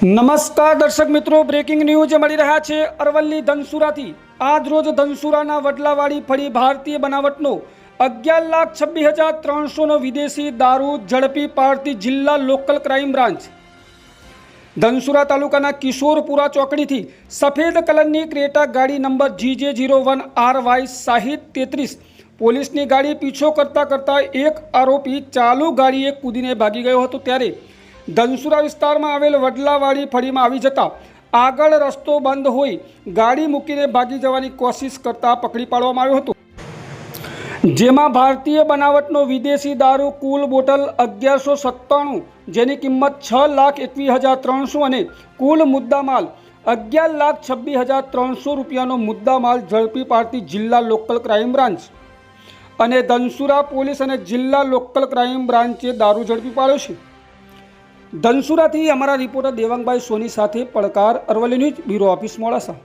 નમસ્કાર દર્શક મિત્રો બ્રેકિંગ ન્યૂઝ મળી રહ્યા છે અરવલ્લી ધનસુરાથી. આજ રોજ ધનસુરાના વડલાવાડી ફળી ભારતીય બનાવટનો અગિયાર લાખ છવ્વીસ હજાર ત્રણસોનો વિદેશી દારૂ ઝડપી પાડતી જિલ્લા લોકલ ક્રાઇમ બ્રાન્ચ. ધનસુરા તાલુકાના કિશોરપુરા ચોકડીથી સફેદ કલરની ક્રેટા ગાડી number GJ zero one R Y સાહિત તેત્રીસ પોલીસની ગાડી પીછો કરતાં કરતાં એક આરોપી ચાલુ ગાડીએ કૂદીને ભાગી ગયો હતો ત્યારે ધનસુરા વિસ્તારમાં આવેલ વડલાવાડી ફળીમાં આવી જતા આગળ રસ્તો બંધ હોય ગાડી મૂકીને ભાગી જવાની કોશિશ કરતા પકડી પાડવામાં આવ્યો હતો. જેમાં ભારતીય બનાવટનો વિદેશી દારૂ કુલ બોટલ અગિયારસો સત્તાણું, જેની કિંમત છ લાખ એકવીસ હજાર ત્રણસો અને કુલ મુદ્દામાલ અગિયાર લાખ છવ્વીસ હજાર ત્રણસો રૂપિયાનો મુદ્દામાલ ઝડપી પાડતી જિલ્લા લોકલ ક્રાઇમ બ્રાન્ચ. અને ધનસુરા પોલીસ અને જિલ્લા લોકલ ક્રાઇમ બ્રાન્ચે દારૂ ઝડપી પાડ્યો છે. ધનસુરાથી અમારા રિપોર્ટર દેવાંગભાઈ સોની સાથે પડકાર Aravalli news bureau office Modasa